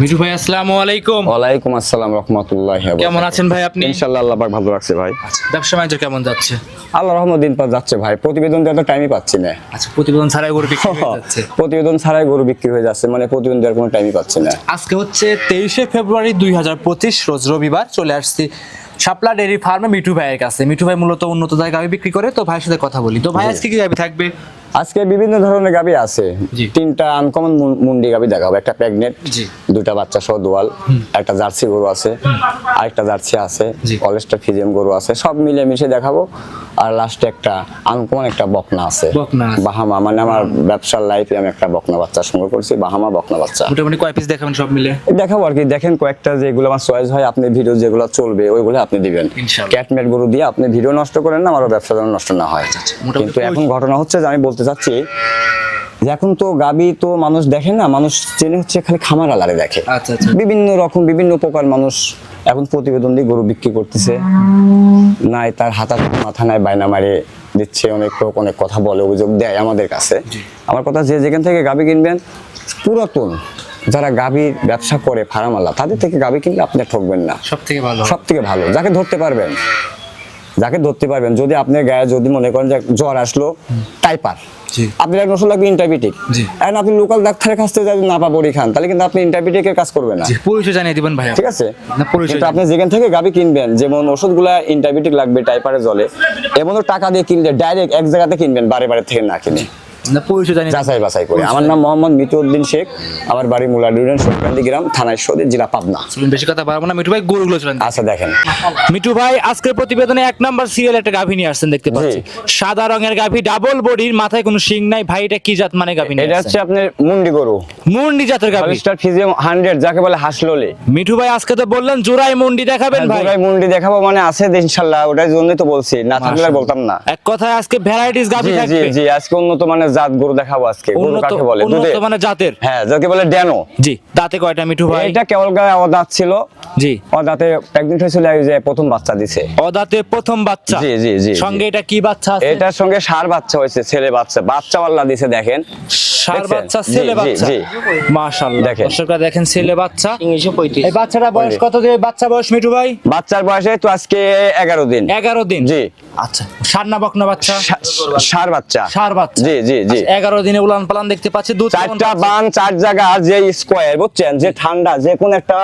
মিঠু ভাই আসসালামু আলাইকুম। ওয়ালাইকুম আসসালাম রহমতুল্লাহ কেমন আছেন ভাই আপনি? ইনশাল্লাহ আল্লাহ পাক ভালো রাখছে ভাই। আচ্ছা ব্যবসা বাণিজ্য কেমন যাচ্ছে? আল্লাহ রহমত দিন পর যাচ্ছে ভাই। প্রতিবেদন দেওয়ার টাইমই পাচ্ছি না। আচ্ছা প্রতিবেদন ছাড়াই গরু বিক্রি হয়ে যাচ্ছে। প্রতিবেদন ছাড়াই গরু বিক্রি হয়ে যাচ্ছে মানে প্রতিবেদন দেওয়ার কোনো টাইমই পাচ্ছি না। আজকে হচ্ছে তেইশে ফেব্রুয়ারি দুই হাজার পঁচিশ রোজ রবিবার চলে আসছি শাপলা ডেয়ারি ফার্মে মিঠু ভাইয়ের কাছে। মিঠু ভাই মূলত উন্নত জায়গায় বিক্রি করে তো ভাইয়ের সাথে কথা বলি। তো ভাই আজকে কি গাভি থাকবে? আজকে বিভিন্ন ধরনের গাবি আছে। তিনটা আনকমন মুন্ডি গাবি দেখাবো একটা প্রেগনেন্ট দুটা বাচ্চা সহ দোয়াল একটা জার্সি গরু আছে আরেকটা জার্সি আছে। কলেজটা ফিজিয়াম গরু আছে সব মিলে মিশে দেখাবো। আর লাস্টে একটা আনকমন একটা বকনা আছে। বাহামা মানে আমার ব্যবসার লাইফে আমি একটা বকনা বাচ্চা সংগ্রহ করছি বাহামা বকনা বাচ্চা। মোটামুটি কয় পিস দেখাবেন সব মিলে দেখাবো আর কি দেখেন কয়েকটা যেগুলো আমার চয়েস হয় আপনি ভিডিও যেগুলো চলবে ওইগুলো আপনি দিবেন। ক্যাটমেট গরু দিয়ে আপনি ভিডিও নষ্ট করেন না আমারও ব্যবসা যেন নষ্ট না হয়। আচ্ছা, কিন্তু এখন ঘটনা হচ্ছে যে আমি বলতে চাচ্ছি যে এখন তো গাবি তো মানুষ দেখে না মানুষ চেনে হচ্ছে খালি খামার আলারে দেখে। আচ্ছা আচ্ছা। বিভিন্ন রকম বিভিন্ন প্রকার মানুষ এখন প্রতিবেদন দিয়ে গরু বিক্রি করতেছে। নাই তার হাতা মাথা নাই বায়না মারে দিচ্ছে অনেক লোক অনেক কথা বলে অভিযোগ দেয় আমাদের কাছে। আমার কথা যে যেখান থেকে গাবি কিনবেন পুরাতন যারা গাভীর ব্যবসা করে ফার্মালা তাদের থেকে গাভি কিনলে আপনি ঠকবেন না। সব থেকে ভালো। সব থেকে ভালো যাকে ধরতে পারবেন। যাকে ধরতে পারবেন। যদি আপনার গায়ে যদি মনে করেন যে জ্বর আসলো টাইপার। আপনার এক ওষুধ লাগবে ইন্টারবিটিক। এখন আপনি লোকাল ডাক্তারের কাছ থেকে যদি না খান তাহলে কিন্তু আপনি ইন্টারবিটিকের কাজ করবেন না। পরিচয় জানিয়ে দিবেন ভাই ঠিক আছে? কিন্তু আপনি যেখান থেকে গাবি কিনবেন যেমন ওষুধগুলা ইন্টারবিটিক লাগবে টাইপারে জলে এমনও টাকা দিয়ে কিনলে ডাইরেক্ট এক জায়গাতে কিনবেন বারে বারে থেকে না কিনে। না পরিচয় জানিয়ে যাচাই বাছাই করে। আমার নাম মোহাম্মদ মিতুউদ্দিন শেখ আমার বাড়ি মুলাডুরেন সরকান্দি গ্রাম থানা ঈশ্বরদী জেলা পাবনা। বেশি কথা পারব না। মিঠু ভাই গরুগুলো চলেন আচ্ছা দেখেন। মিঠু ভাই আজকের প্রতিবেদনে এক নাম্বার সিরিয়াল একটা গাভী নিয়ে আসছেন দেখতে পাচ্ছি। সাদা রঙের গাভী ডাবল বডির মাথায় কোনো শিং নাই। ভাই এটা কি জাত মানে গাভী এটা হচ্ছে আপনার মুন্ডি গরু। মুন্ডি জাতের গাভী। ফিজিয়াম যাকে বলে হাসলোলে। মিঠু ভাই আজকে তো বললেন জোড়াই মুন্ডি দেখাবেন ভাই। জোড়ায় মুন্ডি দেখাবো মানে আছে ইনশাল্লাহ ওটার জন্যই তো বলছি। না থাকলে বলতাম না। এক কথায় আজকে ভ্যারাইটিস গাভী জি জি আজকে উন্নত মানের জাত গরু দেখাবো আজকে। গরু কাকে বলে? উন্নত দুধে মানে জাতের। হ্যাঁ যাকে বলে ড্যানো। জি দাঁতে কয়টা মিঠু ভাই? এটা কেবল গায়ে অদাঁত ছিল। জি। অদাঁতে প্রেগনেন্ট হয়েছিল এই যে প্রথম বাচ্চা দিছে। অদাঁতে প্রথম বাচ্চা? জি, জি, জি, সঙ্গে এটা কি বাচ্চা আছে? এটার সঙ্গে সার বাচ্চা হয়েছে ছেলে বাচ্চা। বাচ্চা আল্লাহ দিছে দেখেন। সার বাচ্চা ছেলে বাচ্চা? জি। মাশাআল্লাহ। দেখেন। দর্শকরা দেখেন ছেলে বাচ্চা। এই বাচ্চাটা বয়স কত দিয়ে? বাচ্চা বয়স মিঠু ভাই? বাচ্চার বয়সে তো আজকে এগারো দিন। এগারো দিন। জি। আচ্ছা। সার না বকনা বাচ্চা? সার বাচ্চা। সার বাচ্চা। জি জি জি। আচ্ছা, এগারো দিনে উলান পালান দেখতে পাচ্ছি দুধ চারটা? বান চার জায়গা যে স্কয়ার বুঝছেন? যে ঠান্ডা যে কোন একটা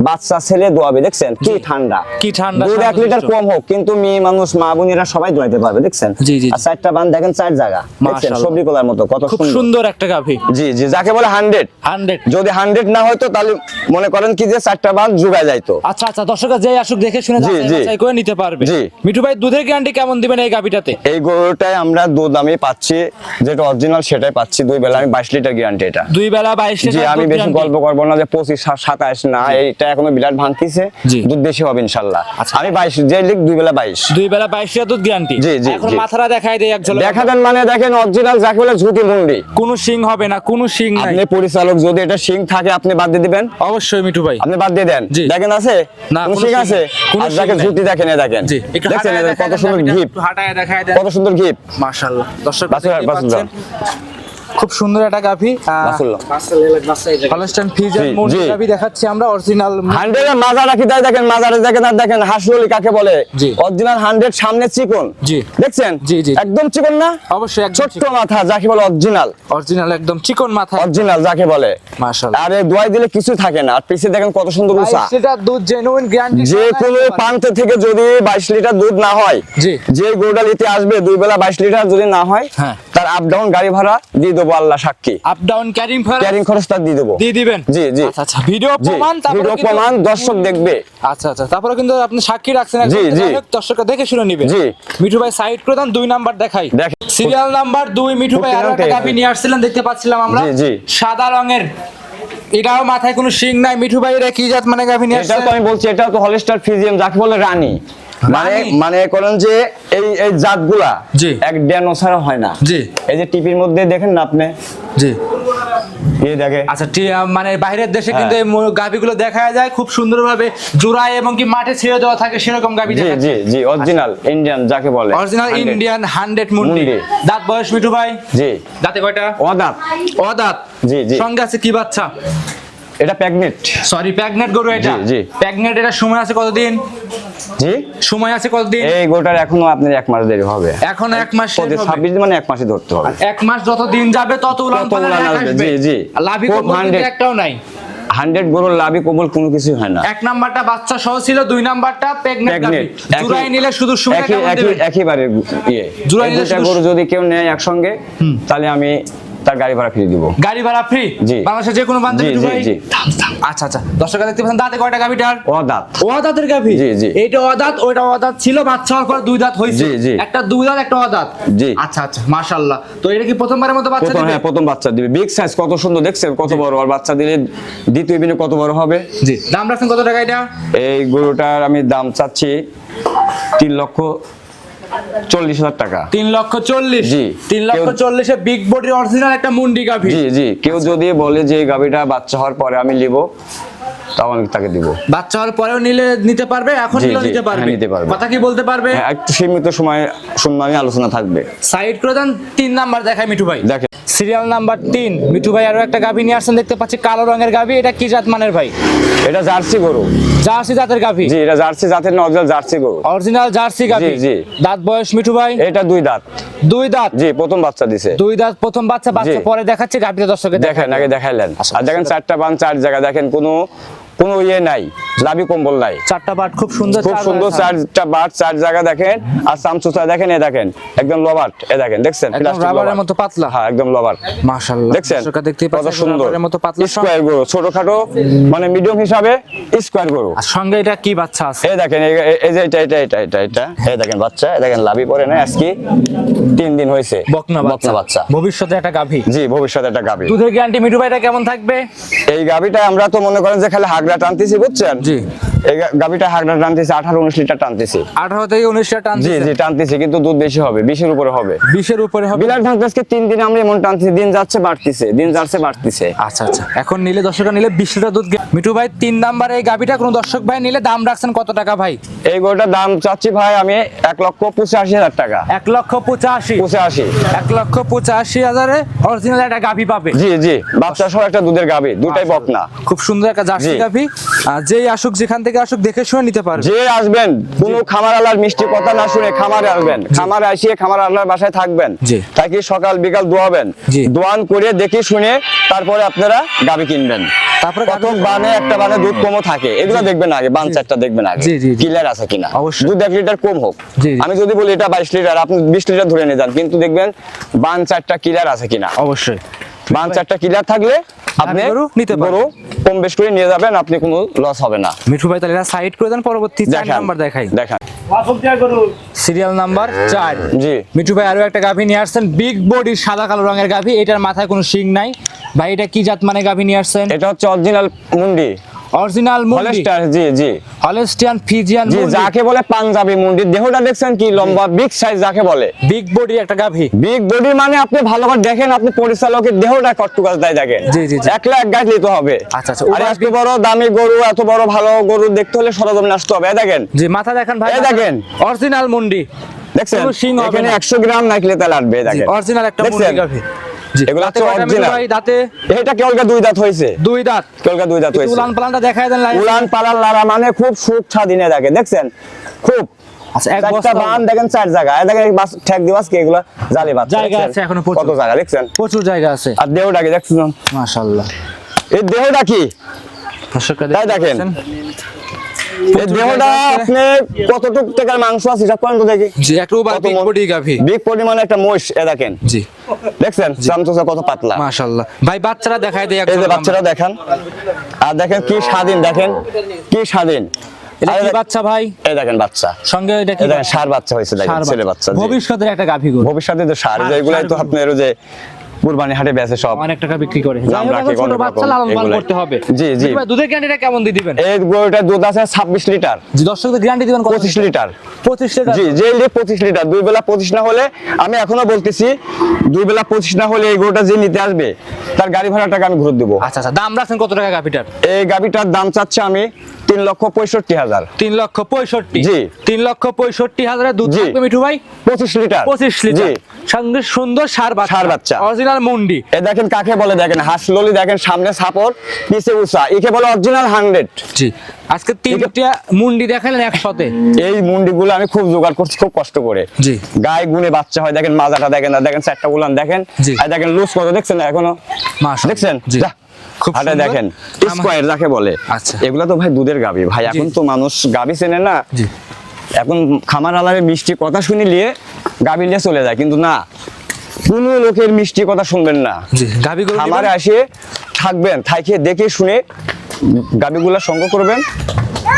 বাচ্চা ছেলে দোয়াবে দেখছেন? কি ঠান্ডা। কি ঠান্ডা, দুধ এক লিটার কম হোক কিন্তু মেয়ে মানুষ মা বোনেরা সবাই দোয়াইতে পারবে দেখছেন? আর চারটা বান দেখেন চার জায়গা দেখছেন? সবজি কলার মতো কত সুন্দর। একটা গাভী। জি জি যাকে বলে হান্ড্রেড। হান্ড্রেড। যদি হান্ড্রেড না হয়তো তাহলে মনে করেন কি যে চারটা বান জুগায় যাইতো। আচ্ছা আচ্ছা দর্শকরা যে আসুক দেখে শুনে যাচাই। করে নিতে পারবে। জি। মিঠু ভাই দুধের গ্যারান্টি কেমন দিবেন এই গাভীটাতে? এই গরুটাই আমরা দুধ আমি পাচ্ছি যেটা অরিজিনাল সেটাই পাচ্ছি দুই বেলা আমি বাইশ লিটার গ্যারান্টি এটা। দুই বেলা বাইশ জি লিটার আমি বেশি গল্প করব না যে পঁচিশ সা- সাতাশ না এইটা এখনও বিরাট ভাঙতিছে। দুধ বেশি হবে ইনশাল্লাহ। আচ্ছা। আমি বাইশ যে লিখ দুই বেলা বাইশ। দুই বেলা বাইশ লিটার দুধ গ্যারান্টি। জি, জি, এখন জি। মাথাটা দেখাই দেয় একজন দেখা দেন মানে দেখেন অরিজিনাল যাকে বলে ঝুটি মুন্ডি কোনো শিং হবে না কোনো শিং নাই। আপনি পরিচালক যদি এটা সিং থাকে আপনি বাদ দিয়ে দিবেন? অবশ্যই মিঠু ভাই। আপনি বাদ দিয়ে দেন। দেখেন আছে? না, কোন সিং আছে? আর যাকে। ঝুটি দেখেন দেখেন। জি হাঁটায় দেখায় কত সুন্দর গিফট একটু দেখায় দেন। কত সুন্দর গিফট মাশাআল্লাহ। দর্শক বাছুর পাচ্ছেন। খুব সুন্দর একটা গাভী হলস্টাইন ফিজার জি। গাভী দেখাচ্ছি আমরা অরিজিনাল হান্ড্রেড মাজার রাখি তাই দেখেন মাজারে দেখেন আর দেখেন হাসলি কাকে বলে? অরিজিনাল হান্ড্রেড সামনে চিকন। জি। দেখছেন? জি, জি। একদম চিকন না? অবশ্যই একদম ছোট্ট মাথা যাকে বলে অরিজিনাল অরিজিনাল একদম চিকন মাথা। অরিজিনাল যাকে বলে। মাশাআল্লাহ আর দোয়াই দিলে কিছু থাকে না। আর পিছে দেখেন কত সুন্দর বাইশ লিটার দুধ জেনুইন গ্যারান্টি যে কোনো প্রান্ত থেকে যদি বাইশ লিটার দুধ না হয় জি। যে গোডালিতে আসবে দুই বেলা বাইশ লিটার যদি না হয় হ্যাঁ। তার আপ ডাউন গাড়ি ভাড়া দিয়ে দেবো আল্লাহ সাক্ষী। Up down carrying for carrying খরচ তার দিয়ে দেবো। দিয়ে দিবেন? জি, জি। আচ্ছা আচ্ছা। ভিডিও প্রমাণ তারপরে ভিডিও প্রমাণ দর্শক দেখবে। আচ্ছা আচ্ছা। তারপরে কিন্তু আপনি সাক্ষী রাখছেন জি, জি। দর্শকরা দেখে শুনে নেবেন। জি। মিঠু ভাই সাইড করে দেন দুই নাম্বার দেখাই। সিরিয়াল নাম্বার দুই মিঠু ভাই আরও একটা গাভী নিয়ে আসছিলেন দেখতে পাচ্ছিলাম আমরা। জি, জি। সাদা রঙের। এটাও মাথায় কোনো শিং নাই। মিঠু ভাই এটা কি জাত মানে গাভী নিয়ে এটা তো আমি বলছি এটা তো হলস্টার ফিজিয়াম যাকে বলে রানী। মানে মানে করেন যে এই এই জাতগুলা জি। এক ড্যানো ছাড়া হয় না। জি। এই যে টিভির মধ্যে দেখেন না আপনি? জি। দেখে। আচ্ছা মানে বাইরের দেশে হ্যাঁ। কিন্তু এই গাভীগুলো দেখা যায় খুব সুন্দরভাবে জোড়ায় এবং কি মাঠে ছেড়ে দেওয়া থাকে সেরকম গাভী জি জি জি অরিজিনাল ইন্ডিয়ান যাকে বলে। অরিজিনাল ইন্ডিয়ান হান্ড্রেড মুন্ডি। মুন্ডি। দাঁত বয়স মিঠু ভাই? জি। দাঁতে কয়টা? অদাত। ও দাঁত জি জি। সঙ্গে আছে কি বাচ্চা? এটা প্যাগনেট। সরি প্যাগনেট গরু এটা? জি। প্যাগনেট এটা সময় আছে কতদিন? জি? সময় আছে কতদিন? এই গোটার এখনও আপনার এক মাস দেরি হবে। এখন এক মাস। ছাব্বিশ মানে এক মাসে ধরতে হবে। এক মাস যত দিন যাবে তত উলান পালান। জি, জি। লাভি খুব কম্বল কিন্তু 100 একটাও নাই। হান্ড্রেড গরুর লাভই কবল কোনো কিছু হয় না। এক নাম্বারটা বাচ্চা সহ ছিল দুই নাম্বারটা প্রেগনেন্ট জুড়াই নিলে শুধু সময়? একেবারে ইয়ে। এই নিলে গরু যদি কেউ নেয় একসঙ্গে তাহলে আমি তার গাড়ি ভাড়া ফ্রি দিব। গাড়ি ভাড়া ফ্রি জি। বাংলাদেশের যে কোনো জি, জি। আচ্ছা আচ্ছা দর্শক দেখতে পাচ্ছেন দাঁতে কয়টা গাভিটার? ও দাঁত। ও দাঁতের গাভি? জি, জি। এইটা অদাঁত ওইটা অদাঁত ছিল বাচ্চা হওয়ার পর দুই দাঁত হয়েছে। জি, জি। একটা দুই দাঁত একটা অদাঁত? জি। আচ্ছা আচ্ছা মাশাআল্লাহ। তো এটা কি প্রথমবারের মতো বাচ্চা দিবে? হ্যাঁ প্রথম বাচ্চা দিবে। বিগ সাইজ কত সুন্দর দেখছেন কত বড়। আর বাচ্চা দিলে দ্বিতীয় দিনে কত বড় হবে? জি দাম রাখছেন কত টাকা এটা? এই গরুটার আমি দাম চাচ্ছি তিন লক্ষ চল্লিশ হাজার টাকা। তিন লক্ষ চল্লিশ। জি। তিন লক্ষ চল্লিশে বিগ বডির অরিজিনাল একটা মুন্ডি গাভি। জি জি। কেউ যদি বলে যে গাভিটা বাচ্চা হওয়ার পরে আমি নিব তাও আমি তাকে দিব। বাচ্চা হওয়ার পরেও নিলে নিতে পারবে এখন জি, নিতে পারবে। হ্যাঁ, নিতে পারবে। কথা কি বলতে পারবে? হ্যাঁ একটু সীমিত সময় শুনলামই আলোচনা থাকবে। সাইড করে দেন তিন নাম্বার দেখায় মিঠু ভাই। দেখেন। সিরিয়াল নাম্বার তিন মিঠু ভাই আরও একটা গাভি নিয়ে আসছেন দেখতে পাচ্ছি কালো রঙের গাভি। এটা কি জাত মানের ভাই? এটা জার্সি গরু। জার্সি জাতের গাভি? জি এটা জার্সি জাতের নজল জার্সি গরু। অরিজিনাল জার্সি গাভি। জি। দাঁত বয়স মিঠু ভাই? এটা দুই দাঁত। দুই দাঁত? জি প্রথম বাচ্চা দিছে। দুই দাঁত প্রথম বাচ্চা বাচ্চা পরে দেখাচ্ছে গাভিটা দর্শকে দেখেন আগে দেখাইলেন। আর দেখেন চারটা বান চার জায়গা দেখেন কোনো কোনো ইয়ে নাই লাভি কম্বল নাই। চারটা বাট খুব সুন্দর খুব সুন্দর চারটা বাট চার জায়গা দেখেন। আর সামসুসা দেখেন এ দেখেন। একদম লবাট এ দেখেন দেখছেন? রাবারের মতো পাতলা। হ্যাঁ একদম লবাট মাশাআল্লাহ দেখছেন? দর্শকরা দেখতেই কত সুন্দর। রাবারের মতো পাতলা। স্কোয়ার গরু ছোটখাটো মানে মিডিয়াম হিসাবে স্কোয়ার গরু। আর সঙ্গে এটা কি বাচ্চা আছে? এই দেখেন এই যে এটা এটা এটা এটা এটা। এই দেখেন বাচ্চা এই দেখেন লাভি পরে না আজকে। তিন দিন হয়েছে। বকনা বাচ্চা। বাচ্চা। ভবিষ্যতে একটা গাভি। জি ভবিষ্যতে একটা গাভি। দুধের গ্যারান্টি মিঠু ভাইটা কেমন থাকবে? এই গাভিটা আমরা তো মনে করেন যে খালি হাগড়া টানতেছি বুঝছেন? জি। এই গা- গাভিটা হাগড়া টানতেছি আঠারো উনিশ লিটার টানতেছি। আঠারো থেকে জি জি টানতেছি কিন্তু দুধ বেশি হবে বিশের উপরে হবে। বিশের উপরে হবে? আজকে তিন দিন আমরা এমন টানতেছি দিন যাচ্ছে বাড়তিছে দিন যাচ্ছে বাড়তিছে। আচ্ছা আচ্ছা। এখন নিলে দর্শকরা নিলে বিশ লিটার দুধ মিঠু ভাই তিন নাম্বার এই গাভিটা কোনো দর্শক ভাই নিলে দাম রাখছেন কত টাকা ভাই? এই গরুটার দাম চাচ্ছি ভাই আমি এক লক্ষ পঁচাশি হাজার টাকা। এক লক্ষ পঁচাশি। পঁচাশি। এক লক্ষ পঁচাশি হাজারে অরিজিনাল একটা গাভি পাবে। জি জি বাচ্চা সহ একটা দুধের গাভি দুটাই বকনা। খুব সুন্দর একটা জার্সি। গাভি। আর যেই আসুক যেখান থেকে আসুক দেখে শুনে নিতে পারবে। যে আসবেন কোনো খামার আলার মিষ্টি কথা না শুনে খামারে আসবেন। খামারে আসিয়ে খামার আলার বাসায় থাকবেন। তাকে সকাল বিকাল দোয়াবেন। দোয়ান করে দেখে শুনে তারপরে আপনারা গাবি কিনবেন। তারপরে কত বানে একটা বানে দুধ কমও থাকে। এগুলো দেখবেন আগে বান চারটা দেখবেন আগে। কিলার আছে কিনা? অবশ্যই। দুধ এক লিটার কম হোক। আমি যদি বলি এটা বাইশ লিটার আপনি বিশ লিটার ধরে নিয়ে যান। কিন্তু দেখবেন বান চারটা কিলার আছে কিনা? অবশ্যই। বান চারটা কিলার থাকলে আপনি নিতে। গরু কম বেশ করে নিয়ে যাবেন আপনি কোনো লস হবে না। মিঠু ভাই তাহলে সাইড করে দেন পরবর্তী চার নাম্বার দেখাই। দেখান। সিরিয়াল নাম্বার চার। জি। মিঠু ভাই আরও একটা গাভী নিয়ে আসছেন বিগ বডি সাদা কালো রঙের গাভী এটার মাথায় কোনো শিং নাই। ভাই এটা কি জাত মানে গাভী নিয়ে আসছেন? এটা হচ্ছে অরিজিনাল মুন্ডি। অরিজিনাল হলস্টার জি জি। হলস্টিয়ান ফিজিয়ান জি যাকে বলে পাঞ্জাবি মুন্ডি। দেহটা দেখছেন কি লম্বা বিগ সাইজ যাকে বলে? বিগ বডির একটা গাভি। বিগ বডি মানে আপনি ভালো করে দেখেন আপনি পরিচালকের দেহটা দেয় দেখেন। জি, জি, জি। এক গাছ নিতে হবে। আচ্ছা, আচ্ছা, আরে এত বড় দামি গরু এত বড় ভালো গরু দেখতে হলে সরজমিনে আসতে হবে। দেখেন। যে মাথা দেখেন ভাই দেখেন। অরিজিনাল মুন্ডি। দেখছেন? এখানে না। একশো গ্রাম নাকলে তাহলে আটবে এই দেখেন। অরিজিনাল একটা মুন্ডি? গাভি। জি এগুলো হচ্ছে কয়টা মিঠু original। ভাই দাঁতে? এটা কেবলকে দুই দাঁত হয়েছে? দুই দাঁত। কেবলকে দুই দাঁত হয়েছে। উলান পালানটা দেখায় দেন উলান পালার লারা মানে খুব সুখ স্বাধীনে দেখে দেখছেন? খুব। আচ্ছা দেখেন চার জায়গা। দেখেন বাস ঠেক দিবাস কি এগুলা জালি বাদ জায়গা আছে এখনও কত জায়গা দেখছেন? প্রচুর জায়গা আছে। আর দেহটা কি দেখছেন? মাশাআল্লাহ। এই দেহটা কি? তাই দেখেন। দেহটা আপনি কতটুক টাকার মাংস আছে হিসাব করেন তো দেখি। জি একটু বিগ বডি গাভি। বিগ পরিমাণে একটা মহিষ এ দেখেন। জি। দেখছেন? চামচা কত পাতলা। মাশাআল্লাহ ভাই বাচ্চারা দেখায় দেয় এই যে বাচ্চারা দেখেন। আর দেখেন কি স্বাধীন দেখেন? কি স্বাধীন। এটা কি বাচ্চা ভাই? এই দেখেন বাচ্চা। সঙ্গে এটা কি দেখেন সার বাচ্চা হয়েছে দেখেন ছেলে বাচ্চা। ভবিষ্যতের একটা গাভি গরু। ভবিষ্যতে তো সার ষাঁড়- যেগুলাই তো আপনার যে কুরবানি হাটে বেচে সব অনেক টাকা বিক্রি করে। ছোট বাচ্চা লালন পালন করতে হবে। জি, জি। দুধের গ্যারান্টিটা কেমন দিয়ে দিবেন? এই দুধ আছে ছাব্বিশ লিটার। জি দর্শকদের গ্যারান্টি দিবেন কত? পঁচিশ লিটার। পঁচিশ লিটার। জি যে লিটার পঁচিশ লিটার দুই বেলা পঁচিশ না হলে আমি এখনও বলতেছি দুই বেলা পঁচিশ না হলে এই গরুটা যে নিতে আসবে তার গাড়ি ভাড়া টাকা আমি ঘুরে দেবো। আচ্ছা আচ্ছা দাম রাখছেন কত টাকা গাভিটার? এই গাভিটার দাম চাচ্ছে আমি তিন লক্ষ পঁয়ষট্টি হাজার। তিন লক্ষ পঁয়ষট্টি। জি। তিন লক্ষ পঁয়ষট্টি হাজারের দুধ। থাকবে মিঠু ভাই? পঁচিশ লিটার। 25 লিটার। সঙ্গে সুন্দর সার বাচ্চা। ষাঁড় বাচ্চা। অরিজিনাল মুন্ডি। এ দেখেন কাকে বলে দেখেন হাসললি দেখেন সামনে সাপোর্ট পিছে উষা। একে বলে অরিজিনাল হান্ড্রেড জি। আজকে তিনটা মুন্ডি দেখালেন একসাথে। এই মুন্ডিগুলো আমি খুব জোগাড় করছি খুব কষ্ট করে। জি। গায়ে গুনে বাচ্চা হয় দেখেন মাজাটা দেখেন আর দেখেন চারটা গুলান দেখেন। আর দেখেন লুজ কত দেখছেন এখনও? মাশাআল্লাহ। দেখছেন? জি। দেখেন স্কোয়ার যাকে বলে। আচ্ছা। এগুলো তো ভাই দুধের গাবি। ভাই এখন তো মানুষ গাবি চেনে না। এখন খামার আলারে মিষ্টি কথা শুনি নিয়ে চলে যায় কিন্তু না। কোনো লোকের মিষ্টি কথা শুনবেন না। খামারে আসে থাকবেন থাইকে দেখে শুনে গাবিগুলা সংগ্রহ করবেন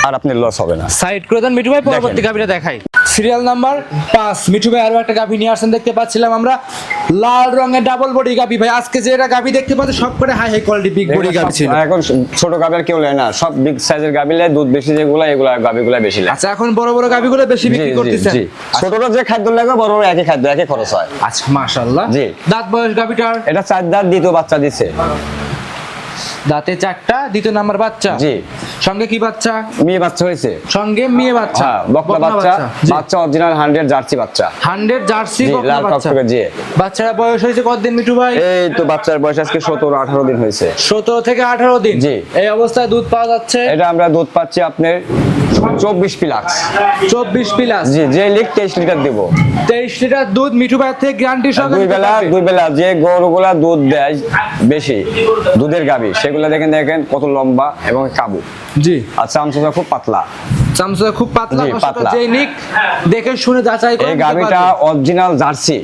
আর আপনি লস হবে না। সাইড করে দেন মিঠু ভাই পরবর্তী গাভীটা দেখাই। সিরিয়াল নাম্বার পাঁচ। মিঠু ভাই আরও একটা গাভি নিয়ে আসছেন দেখতে পাচ্ছিলাম আমরা। লাল রঙের ডাবল বডি গাভি। ভাই আজকে যে এটা গাভি দেখতে পাচ্ছি সব করে high high quality big body গাভি ছিল। এখন ছোট গাবির কেউ নেয় না। সব বিগ সাইজের গাবিলে দুধ বেশি যেগুলো এগুলা গাবিগুলা বেশি লাগে আচ্ছা এখন বড় বড় গাভিগুলো বেশি বিক্রি করতেছেন। জি। ছোটরা যে খাদ্য লাগে বড় বড় একই খাদ্য একই খরচ হয়। আচ্ছা মাশাআল্লাহ। জি। দাঁত বয়স গাভিটার? এটা চার দাঁত দ্বিতীয় বাচ্চা দিছে। দাঁতে চারটা দ্বিতীয় নাম্বার বাচ্চা? জি। সঙ্গে কি বাচ্চা? মেয়ে বাচ্চা হয়েছে। সঙ্গে মেয়ে বাচ্চা। হ্যাঁ বকনা বাচ্চা। বাচ্চা অরিজিনাল হান্ড্রেড জার্সি বাচ্চা। হান্ড্রেড জার্সি জি, বকনা বাচ্চা। জি। বাচ্চার বয়স হয়েছে কতদিন মিটু ভাই? এই তো বাচ্চার বয়স আজকে সতেরো আঠারো দিন হয়েছে। সতেরো থেকে আঠারো দিন। জি। এই অবস্থায় দুধ পাওয়া যাচ্ছে? এটা আমরা দুধ পাচ্ছি আপনার চব্বিশ পিলাক্স। চব্বিশ প্লাস জি যে লিখ তেইশ লিটার দেবো। তেইশ লিটার দুধ মিঠু ভাই থেকে গ্যারান্টি দুই বেলা দুই বেলা যে গরুগুলা দুধ দেয় বেশি দুধের গাবি সেগুলো দেখেন দেখেন কত লম্বা এবং কাবু। জি। আর চামচুটা খুব পাতলা। চামচা খুব পাতলা। নিক দেখে শুনে যাচাই করে এই গাবিটা original Jersey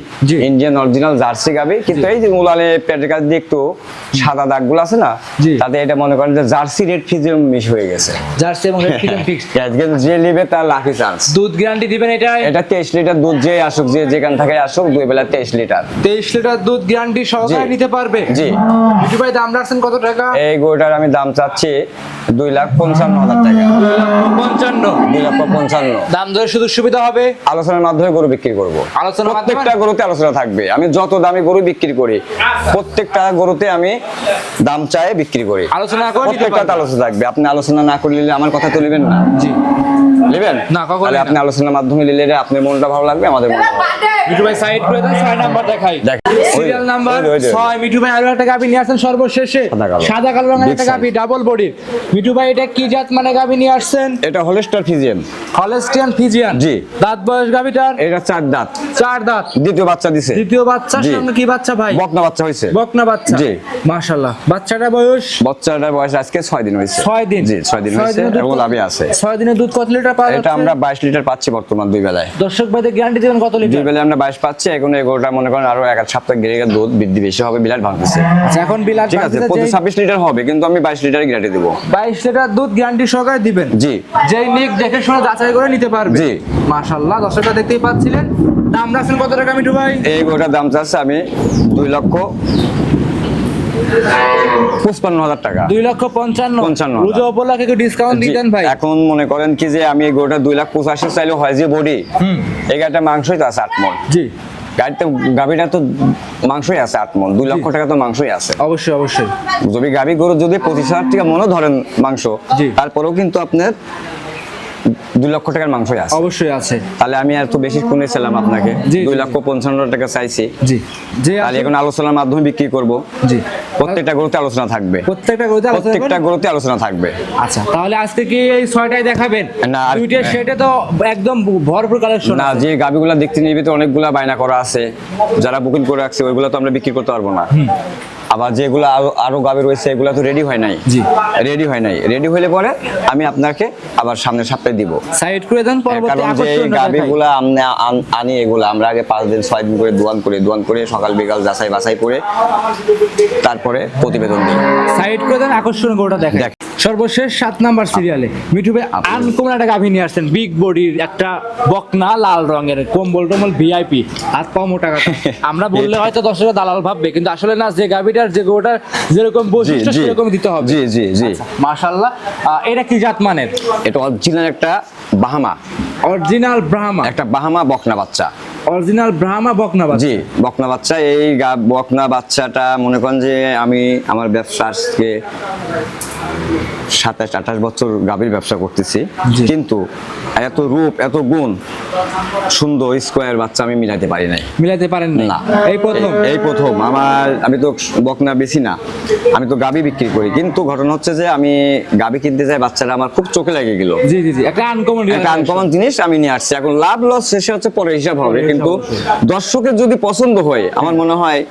Indian original Jersey গাবি। কিন্তু এই যে পেটের কাছে দিয়ে একটু সাদা দাগগুলো আছে না তাতে এটা মনে করেন যে জার্সি রেড ফিজিয়াম মিশ হয়ে গেছে। জার্সি এবং রেড ফিল্ম ফিক্স আজকে যে নেবে তার লাকি চান্স দুধ গ্যারান্টি দিবেন এটা এটা তেইশ লিটার দুধ যে আসুক যে যেখান থেকে আসুক দুই বেলা তেইশ লিটার। তেইশ লিটার দুধ গ্যারান্টি সহকারে নিতে পারবে? জি। মিঠু ভাই দাম রাখছেন কত টাকা? এই গোটার আমি দাম চাচ্ছি দুই লাখ পঞ্চান্ন হাজার টাকা। পঞ্চান্ন দুই লক্ষ পঞ্চান্ন। দাম ধরে শুধু সুবিধা হবে? আলোচনার মাধ্যমে গরু বিক্রি করব। আলোচনার প্রত্যেকটা গরুতে আলোচনা থাকবে। আমি যত দামি গরু বিক্রি করি প্রত্যেকটা গরুতে আমি দাম চাই বিক্রি করি। আলোচনা। আলোচনা থাকবে। আপনি আলোচনা না করলে আমার কথা তো নেবেন না? জি। নেবেন না, আপনি আলোচনার মাধ্যমে নিলে আপনার মনটা ভালো লাগবে আমাদের মনটা ভালো লাগবে। মিঠু ভাই সাইড করে দেন ছয় নাম্বার দেখাই। সিরিয়াল নাম্বার ওই- ওই যে- ছয় মিঠু ভাই আরও একটা গাভি নিয়ে আসছেন সর্বশেষে। সাদা কালো। রঙের একটা গাভি ডাবল বডির মিঠু ভাই এটা কি জাত মানে গাভি নিয়ে আসছেন? এটা হলেস্টার ফিজিয়াম হলেস্টিয়ান ফিজিয়ান। জি। দাঁত বয়স গাভিটার? এটা চার দাঁত। চার দাঁত। দ্বিতীয় বাচ্চা দিছে। দ্বিতীয় বাচ্চার সঙ্গে কি বাচ্চা ভাই? বকনা বাচ্চা হয়েছে বকনা বাচ্চা। জি। মাশাআল্লাহ। বাচ্চাটার বয়স? বাচ্চাটার বয়স আজকে দিন দিন। জি ছয় দিন হয়েছে এবং লাভে আছে। দুধ কত লিটার পাওয়া এটা আমরা বাইশ লিটার পাচ্ছি বর্তমান দুই বেলায়। দর্শক ভাইদের গ্যারান্টি দেবেন কত দুই বেলায় আমরা বাইশ পাচ্ছি এখন এগারোটা মনে করেন আরও এক সপ্তাহ গেলে দুধ বৃদ্ধি বেশি হবে বিলাট ভাঙতেছে আচ্ছা এখন বিলাট ঠিক আছে প্রতি ছাব্বিশ লিটার হবে কিন্তু আমি বাইশ লিটার গ্যারান্টি দেবো। বাইশ লিটার দুধ গ্যারান্টি সহকারে দিবেন। জি। যেই নিক দেখে শুনে যাচাই করে নিতে পারবে জি। মাশাল্লাহ দর্শকরা দেখতেই পাচ্ছিলেন। দাম রাখছেন কত টাকা মিঠু ভাই? এই গোটার দাম চাচ্ছে আমি দুই লক্ষ পঁচপান্ন হাজার টাকা। দুই লক্ষ পঞ্চান্ন। পঞ্চান্ন পুজো উপলক্ষে একটু ডিসকাউন্ট দিতেন ভাই। এখন মনে করেন কি যে আমি এই গরুটা দুই লাখ পঁচাশি চাইলে হয় যে বডি। এই গাড়িটা মাংসই তো আছে আট মন জি। গাড়িতে গাভিটা তো মাংসই আছে আট মন দুই লক্ষ টাকা তো মাংসই আছে। অবশ্যই অবশ্যই। যদি গাভি গরু যদি পঁচিশ হাজার টাকা মনে ধরেন মাংস জি। তারপরেও কিন্তু আপনার দুই লক্ষ টাকার মাংসই আছে। অবশ্যই আছে। তাহলে আমি এত বেশি শুনেছিলাম আপনাকে। দুই লক্ষ পঞ্চান্ন টাকা চাইছি। জি। যে তাহলে এখন আলোচনার মাধ্যমে বিক্রি করব। জি। প্রত্যেকটা গরুতে আলোচনা থাকবে। প্রত্যেকটা গরুতে আলোচনা প্রত্যেকটা গরুতে আলোচনা থাকবে। আচ্ছা তাহলে আজকে কি এই ছয়টাই দেখাবেন? না, দুইটা সেটে তো একদম ভরপুর কালেকশন না যে গাবিগুলা দেখতে নিবি তো অনেকগুলা বায়না করা আছে। যারা বুকিং করে রাখছে ওইগুলো তো আমরা বিক্রি করতে পারব না। আবার যেগুলো আরও আরও গাবি রয়েছে এগুলো তো রেডি হয় নাই। জি। রেডি হয় নাই। রেডি হলে পরে আমি আপনাকে আবার সামনের সপ্তাহে দিব। সাইড করে দেন পরবর্তী কারণ যে গাবিগুলা আমরা আনি এগুলো আমরা আগে পাঁচ দিন ছয় দিন করে দোয়ান করে দোয়ান করে সকাল বিকাল যাচাই বাছাই করে তারপরে প্রতিবেদন দিই। সাইড করে দেন আকর্ষণ গোটা দেখেন। দেখ। সর্বশেষ সাত নাম্বার সিরিয়ালে মিঠু ভাই আনকমন একটা গাভী নিয়ে আসছেন। বিগ বডির একটা বকনা লাল রঙের কম্বল টম্বল ভিআইপি হাত পা মোটা কথা আমরা বললে হয়তো দর্শকরা দালাল ভাববে কিন্তু আসলে না যে গাভীটার যে গরুটার যেরকম বৈশিষ্ট্য। সেরকম দিতে হবে। জি জি জি। মাশাল্লাহ এটা কি জাত মানের? এটা অরিজিনাল একটা বাহামা অরিজিনাল ব্রাহ্মা একটা বাহামা বকনা বাচ্চা। অরিজিনাল ব্রাহ্মা বকনা বাচ্চা। জি বকনা বাচ্চা। এই গা- বকনা বাচ্চাটা মনে করেন যে আমি আমার ব্যবসা আজকে সাতাশ আঠাশ বছর গাভীর ব্যবসা করতেছি। কিন্তু এত রূপ এত গুণ সুন্দর স্কোয়ার বাচ্চা আমি মিলাতে পারি নাই। মিলাতে পারেন না। এই প্রথম? এই- প্রথম। আমার আমি তো বকনা বেশি না। আমি তো গাবি বিক্রি করি। কিন্তু ঘটনা হচ্ছে যে আমি গাবি কিনতে যাই বাচ্চারা আমার খুব চোখে লেগে গেল। জি জি জি। একটা আনকমন একটা আনকমন জিনিস আমি নিয়ে আসছি। এখন লাভ লস শেষে হচ্ছে পরে হিসাব হবে। কিন্তু দর্শকের যদি পছন্দ হয় আমার মনে হয়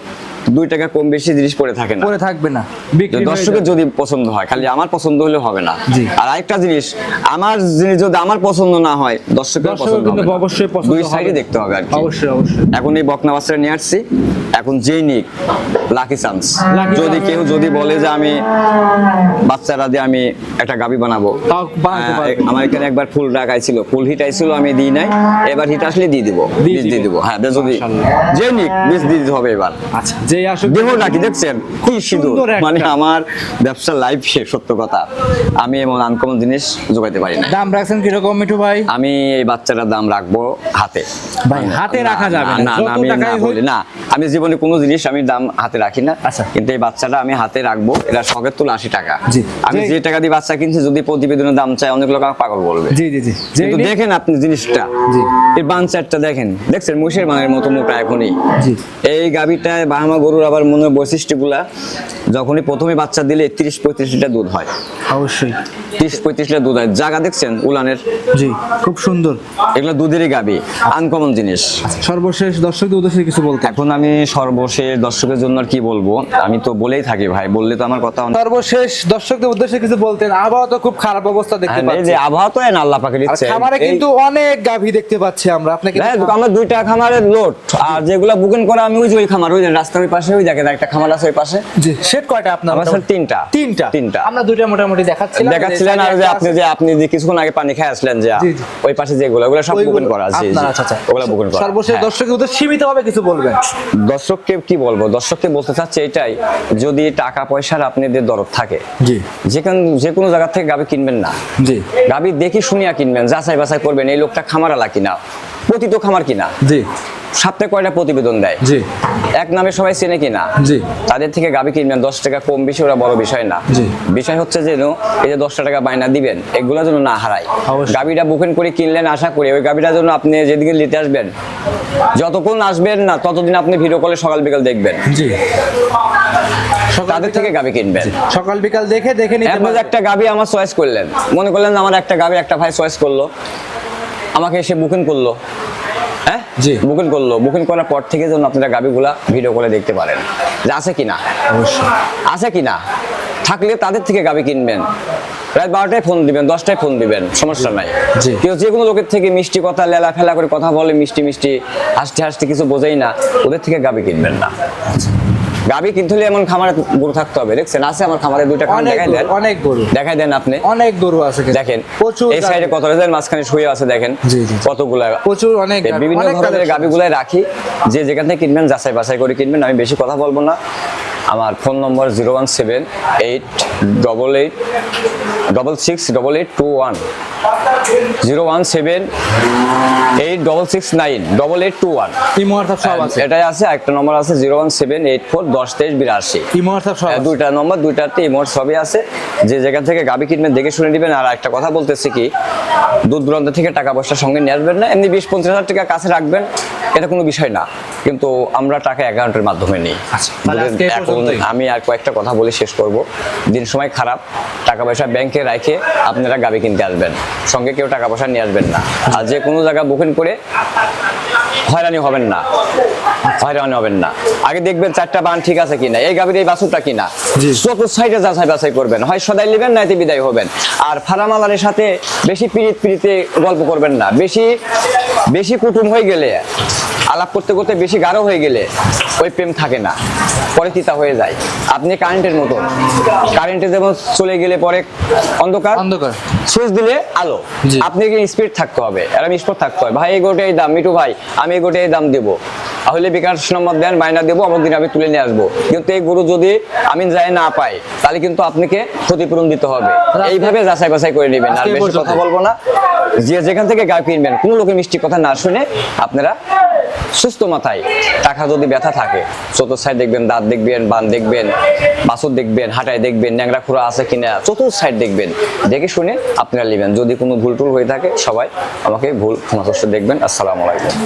দুই টাকা কম বেশি জিনিস পড়ে থাকে না। পরে থাকবে না দর্শকের যদি পছন্দ হয় খালি আমার পছন্দ হলে হবে না। আর আরেকটা জিনিস আমার জিনিস যদি আমার পছন্দ না হয় দর্শকের পছন্দ হবে অবশ্যই পছন্দ দুই সাইডে দেখতে হবে আর কি। অবশ্যই অবশ্যই। এখন এই বকনা বাচ্চাটা নিয়ে আসছি। এখন যেই নিক লাকি চান্স যদি কেউ যদি বলে যে আমি বাচ্চারা দিয়ে আমি একটা গাবি বানাবো। আমার এখানে একবার ফুল ডাক আইছিল ফুল হিট আইছিল আমি দিই নাই। এবার হিট আসলে দিয়ে দিব দিয়ে বীজ দিয়ে দিব। হ্যাঁ যদি। যে নিক বীজ দিয়ে দিতে হবে এবার। আচ্ছা যেই আসুক দেহটা কি দেখছেন? সুন্দর মানে আমার ব্যবসা লাইফ সত্য কথা আমি এমন আনকমন জিনিস যোগাইতে পারি না। দাম রাখছেন কীরকম মিঠু ভাই? আমি এই বাচ্চাটার দাম রাখব হাতে। ভাই, হাতে রাখা যাবে না, না। আমি না বলি না আমি জীবনে কোনো জিনিস আমি দাম হাতে রাখি না। আচ্ছা। কিন্তু এই বাচ্চাটা আমি হাতে রাখব এটা শখের তুলে আশি টাকা। আমি যে- যে টাকা দিয়ে বাচ্চা কিনছি যদি প্রতিবেদনের দাম চাই অনেক লোক আমাকে পাগল বলবে। জি জি জি। কিন্তু দেখেন আপনি জিনিসটা। এই বাঞ্চারটা দেখেন। দেখছেন মুষের মানের মতো মোটা এখনই। এই গাভিটায় বাহামা গরুর আবার মনের বৈশিষ্ট্যগুলা যখনই প্রথমে বাচ্চা দিলে তিরিশ পঁয়ত্রিশ লিটার দুধ হয়। অবশ্যই। তিরিশ পঁয়ত্রিশ লিটার দুধ হয়। জায়গা দেখছেন উলানের? জি খুব সুন্দর। এগুলো দুধেরই গাভি আনকমন জিনিস। সর্বশেষ দর্শকদের উদ্দেশ্যে কিছু বলতে। এখন আমি সর্বশেষ দর্শকের জন্য আর কি বলব? আমি তো বলেই থাকি ভাই বললে তো আমার কথা সর্বশেষ দর্শকদের উদ্দেশ্যে কিছু বলতেন আবহাওয়া তো খুব খারাপ অবস্থা দেখতে হ্যাঁ, এই পাচ্ছি। যে আবহাওয়া তো এন আল্লাহ পাকে দিচ্ছে খামারে কিন্তু অনেক গাভী দেখতে পাচ্ছি আমরা। আপনাকে আমরা দুইটা খামারের লোড আর যেগুলা বুকিং করা আমি ওই যে ওই খামার ওই যে রাস্তার পাশে ওই একটা খামার আছে ওই পাশে। জি। সেট কয়টা আপনার আমার স্যার তিনটা। তিনটা? তিনটা। আমরা দুইটা মোটামুটি দেখাচ্ছিলাম দেখাচ্ছিলেন আর যে আপনি যে আপনি যে কিছুক্ষণ আগে পানি খেয়ে আসলেন যে। ওই পাশে যেগুলো ওগুলো সব বুকিং করা। আছে আচ্ছা আচ্ছা। ওগুলো বুকিং করা। সর্বশেষ হ্যাঁ। দর্শকের উদ্দেশ্যে সীমিত ভাবে কিছু বলবেন? দর্শককে কি বলব? দর্শককে বলতে চাচ্ছি এটাই যদি টাকা পয়সার আপনাদের দরদ থাকে জি। যেখান যে কোনো জায়গা থেকে গাবি কিনবেন না। জি। গাবি দেখি শুনিয়া কিনবেন যাচাই বাছাই করবেন এই লোকটা খামারালা কিনা? পতিত খামার কিনা? জি। সপ্তাহে কয়টা প্রতিবেদন দেয়? জি। এক নামে সবাই চেনে কিনা? জি। তাদের থেকে গাবি কিনবেন দশ টাকা কম বেশি ওরা বড় বিষয় না। জি। বিষয় হচ্ছে যেন এই যে দশটা টাকা বায়না দিবেন এগুলো যেন না হারায়। গাবিটা বুকিং করে কিনলেন আশা করি ওই গাবিটার জন্য আপনি যেদিকে নিতে আসবেন যতক্ষণ আসবেন না ততদিন আপনি ভিডিও কলে সকাল বিকাল দেখবেন। জি। তাদের থেকে গাবি কিনবেন। সকাল বিকাল দেখে দেখে নিতে পারবেন। একটা গাবি আমার চয়েস করলেন। মনে করলেন আমার একটা গাবি একটা ভাই চয়েস করল। আমাকে এসে বুকিং করল। হ্যাঁ? জি। বুকিং করল। বুকিং করার পর থেকে যেন আপনারা গাবিগুলা ভিডিও করে দেখতে পারেন। যে আছে কিনা? অবশ্যই। আছে কিনা? থাকলে তাদের থেকে গাবি কিনবেন। রাত বারোটায় ফোন দিবেন দশটায় ফোন দিবেন। সমস্যা নাই। জি। কেউ যে কোনো লোকের থেকে মিষ্টি কথা লেলা ফেলা করে কথা বলে মিষ্টি মিষ্টি হাসতে হাসতে কিছু বোঝেই না ওদের থেকে গাবি কিনবেন না। গাবি কিনতে এমন খামারে গরু থাকতে হবে। দেখছেন আছে আমার খামারে দুইটা খামার দেখাই দেন। অনেক গরু। দেখাই দেন আপনি। অনেক গরু আছে দেখেন প্রচুর এই সাইডে কত রেজার মাঝখানে শুয়ে আছে দেখেন। জি, জি। কতগুলা প্রচুর অনেক বিভিন্ন ধরনের গাবিগুলাই রাখি। যে যেখান থেকে কিনবেন যাচাই বাছাই করে কিনবেন। আমি বেশি কথা বলব না। আমার phone number zero one seven eight double eight double six double eight two one. Zero one seven eight double six nine double eight two one. Imo WhatsApp সব আছে? এটাই আছে একটা নম্বর আছে zero one seven eight four দশ তেইশ বিরাশি। Imo WhatsApp সব হ্যাঁ। দুইটা নম্বর দুইটাতে ইমোট সবই আছে। যে জায়গা থেকে গাবি কিনবেন দেখে শুনে নেবেন। আর একটা কথা বলতেছি কি দূর দূরান্ত থেকে টাকা পয়সা সঙ্গে নিয়ে আসবেন না। এমনি বিশ পঞ্চাশ হাজার টাকা কাছে রাখবেন। এটা কোনো বিষয় না। কিন্তু আমরা টাকা অ্যাকাউন্টের মাধ্যমে নিই। আচ্ছা, এখন আমি আর কয়েকটা কথা বলে শেষ করব। দিন সময় খারাপ টাকা পয়সা ব্যাংকে রেখে আপনারা গাড়ি কিনতে আসবেন। সঙ্গে কেউ টাকা পয়সা নিয়ে আসবেন না। আর যে কোনো জায়গা বুকিং করে হয়রানি হবেন না। হয়রানি হবেন না। আগে দেখবেন চারটা বান ঠিক আছে কিনা এই গাভীর এই বাছুরটা কিনা। চতুর সাইডে যাচাই বাছাই করবেন হয় সদাই নেবেন নাইতে বিদায় হবেন। আর ফারামালারের সাথে বেশি পিড়িত পিড়িতে গল্প করবেন না। বেশি বেশি কুটুম হয়ে গেলে আলাপ করতে করতে বেশি গাঢ় হয়ে গেলে ওই প্রেম থাকে না। পরে তিতা হয়ে যায়। আপনি কারেন্টের মতন। কারেন্টে যেমন চলে গেলে পরে অন্ধকার অন্ধকার। সুইচ দিলে আলো। আপনাকে স্পিড থাকতে হবে এরকম স্পট থাকতে হবে। ভাই এই গোটে এই দাম মিটু ভাই আমি এই গোটে এই দাম দেবো। তাহলে বিকাশ নম্বর দেন মাইনা দেবো অমুক দিন আমি তুলে নিয়ে আসব। কিন্তু এই গরু যদি আমি যাই না পাই তাহলে কিন্তু আপনাকে ক্ষতিপূরণ দিতে হবে। এইভাবে যাচাই বাছাই করে নেবেন আর বেশি কথা বলব না। যে যেখান থেকে গায়ে কিনবেন কোনো লোকের মিষ্টি কথা না শুনে আপনারা সুস্থ মাথায় টাকা যদি ব্যথা থাকে চতুর্থ সাইড দেখবেন দাঁত দেখবেন বান দেখবেন বাছুর দেখবেন হাঁটায় দেখবেন ন্যাংরা খুঁড়া আছে কিনা চতুর্থ সাইড দেখবেন দেখে শুনে আপনারা নেবেন। যদি কোনো ভুল টুল হয়ে থাকে সবাই আমাকে ভুল ক্ষমা দেখবেন। আসসালামু আলাইকুম।